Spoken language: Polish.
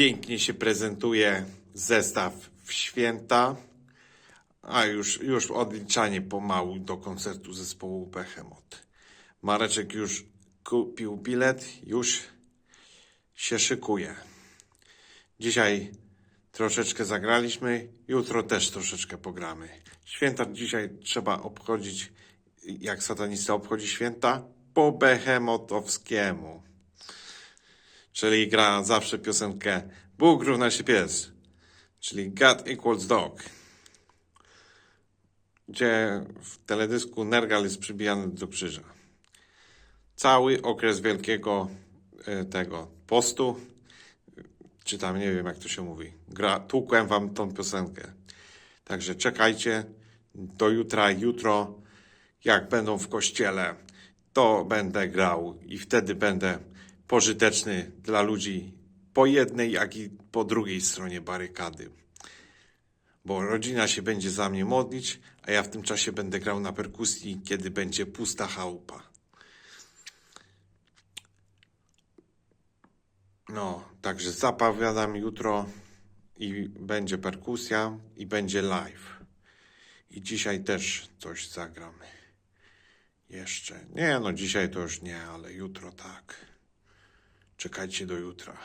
Pięknie się prezentuje zestaw w święta, a już, już odliczanie pomału do koncertu zespołu Behemoth. Mareczek już kupił bilet, już się szykuje. Dzisiaj troszeczkę zagraliśmy, jutro też troszeczkę pogramy. Święta dzisiaj trzeba obchodzić, jak satanista obchodzi święta, po behemotowskiemu. Czyli gra zawsze piosenkę Bóg równa się pies, czyli God equals dog. Gdzie w teledysku Nergal jest przybijany do krzyża. Cały okres wielkiego e, tego postu, czy tam nie wiem jak to się mówi, gra, tłukłem wam tą piosenkę. Także czekajcie do jutra, jutro jak będą w kościele, to będę grał i wtedy będę pożyteczny dla ludzi po jednej, jak i po drugiej stronie barykady. Bo rodzina się będzie za mnie modlić, a ja w tym czasie będę grał na perkusji, kiedy będzie pusta chałupa. No, także zapowiadam jutro i będzie perkusja i będzie live. I dzisiaj też coś zagramy. Jeszcze. Nie, no dzisiaj to już nie, ale jutro tak. Czekajcie do jutra.